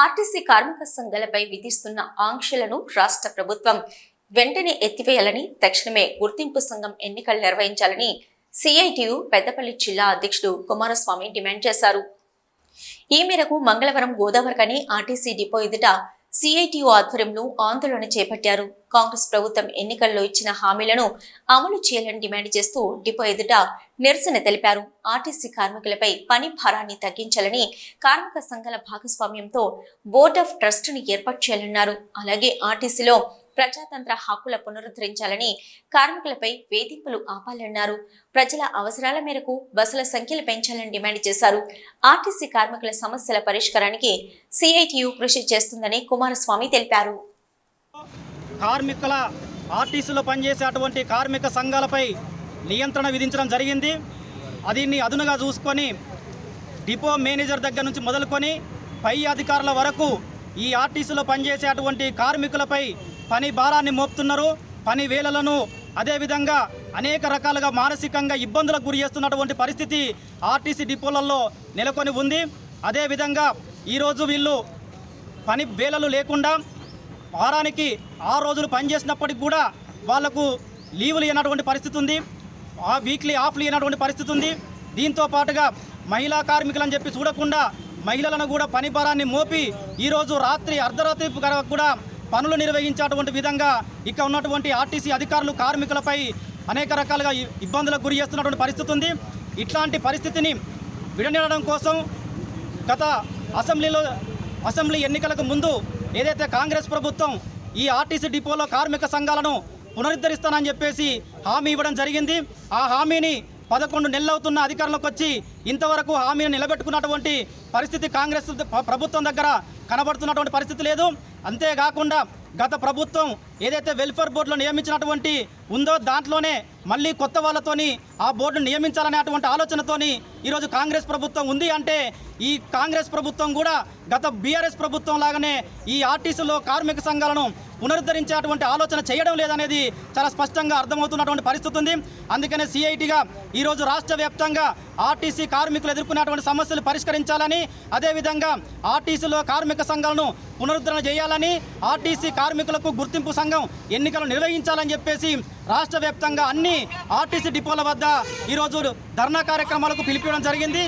RTC కార్మిక సంఘాలపై విధిస్తున్న ఆంక్షలను రాష్ట్ర ప్రభుత్వం వెంటనే ఎత్తివేయాలని తక్షణమే గుర్తింపు సంఘం ఎన్నికలు నిర్వహించాలని సిఐటియు పెద్దపల్లి జిల్లా అధ్యక్షుడు కుమారస్వామి డిమాండ్ చేశారు. ఈ మేరకు మంగళవారం గోదావరికని ఆర్టీసీ డిపో ఎదుట సిఐటియు ఆధ్వర్యంలో ఆందోళన చేపట్టారు. కాంగ్రెస్ ప్రభుత్వం ఎన్నికల్లో ఇచ్చిన హామీలను అమలు చేయాలని డిమాండ్ చేస్తూ డిపో ఎదుట నిరసన తెలిపారు. ఆర్టీసీ కార్మికులపై పని భారాన్ని తగ్గించాలని కార్మిక సంఘాల భాగస్వామ్యంతో బోర్డ్ ఆఫ్ ట్రస్ట్ని ఏర్పాటు చేయాలన్నారు. అలాగే ఆర్టీసీలో ప్రజాతంత్ర హక్కుల పునరుద్ధరించాలని కార్మికులపై వేధింపులు ఆపాలన్నారు. ప్రజల అవసరాల మేరకు బస్సుల సంఖ్యలు పెంచాలని డిమాండ్ చేశారు. ఆర్టీసీ కార్మికుల సమస్యల పరిష్కారానికి సిఐటియు కృషి చేస్తుందని కుమారస్వామి తెలిపారు. కార్మికుల ఆర్టీసీలో పనిచేసే అటువంటి కార్మిక సంఘాలపై నియంత్రణ విధించడం జరిగింది. దీన్ని అదునుగా చూసుకొని డిపో మేనేజర్ దగ్గర నుంచి మొదలుకొని పై అధికారుల వరకు ఈ ఆర్టీసీలో పనిచేసే అటువంటి కార్మికులపై పని భారాన్ని మోపుతున్నారు. పని వేళలను అదేవిధంగా అనేక రకాలుగా మానసికంగా ఇబ్బందులకు గురి చేస్తున్నటువంటి పరిస్థితి ఆర్టీసీ డిపోలలో నెలకొని ఉంది. అదేవిధంగా ఈరోజు వీళ్ళు పని వేళలు లేకుండా వారానికి ఆరు రోజులు పనిచేసినప్పటికి కూడా వాళ్ళకు లీవులు ఇవ్వనటువంటి పరిస్థితి ఉంది. ఆ వీక్లీ ఆఫ్లు ఇవ్వనటువంటి పరిస్థితి ఉంది. దీంతో పాటుగా మహిళా కార్మికులని చెప్పి చూడకుండా మహిళలను కూడా పని భారాన్ని మోపి ఈరోజు రాత్రి అర్ధరాత్రి కూడా పనులు నిర్వహించేటువంటి విధంగా ఇక ఉన్నటువంటి ఆర్టీసీ అధికారులు కార్మికులపై అనేక రకాలుగా ఇబ్బందులకు గురి చేస్తున్నటువంటి పరిస్థితి ఉంది. ఇట్లాంటి పరిస్థితిని విడనీడడం కోసం గత అసెంబ్లీలో అసెంబ్లీ ఎన్నికలకు ముందు ఏదైతే కాంగ్రెస్ ప్రభుత్వం ఈ ఆర్టీసీ డిపోలో కార్మిక సంఘాలను పునరుద్ధరిస్తానని చెప్పేసి హామీ ఇవ్వడం జరిగింది. ఆ హామీని పదకొండు నెలలవుతున్న అధికారంలోకి వచ్చి ఇంతవరకు హామీని నిలబెట్టుకున్నటువంటి పరిస్థితి కాంగ్రెస్ ప్రభుత్వం దగ్గర కనబడుతున్నటువంటి పరిస్థితి లేదు. అంతేకాకుండా గత ప్రభుత్వం ఏదైతే వెల్ఫేర్ బోర్డులో నియమించినటువంటి ఉందో దాంట్లోనే మళ్ళీ కొత్త వాళ్ళతోని ఆ బోర్డును నియమించాలనే అటువంటి ఆలోచనతోని ఈరోజు కాంగ్రెస్ ప్రభుత్వం ఉంది అంటే ఈ కాంగ్రెస్ ప్రభుత్వం కూడా గత బీఆర్ఎస్ ప్రభుత్వం లాగానే ఈ ఆర్టీసీలో కార్మిక సంఘాలను పునరుద్ధరించేటువంటి ఆలోచన చేయడం లేదనేది చాలా స్పష్టంగా అర్థమవుతున్నటువంటి పరిస్థితి ఉంది. అందుకనే సిఐటిగా ఈరోజు రాష్ట్ర వ్యాప్తంగా ఆర్టీసీ కార్మికులు ఎదుర్కొన్నటువంటి సమస్యలు పరిష్కరించాలని అదేవిధంగా ఆర్టీసీలో కార్మిక సంఘాలను పునరుద్ధరణ చేయాలని ఆర్టీసీ కార్మికులకు గుర్తింపు సంఘం ఎన్నికలు నిర్వహించాలని చెప్పేసి రాష్ట్ర వ్యాప్తంగా అన్ని ఆర్టీసీ డిపోల వద్ద ఈరోజు ధర్నా కార్యక్రమాలకు పిలిపించడం జరిగింది.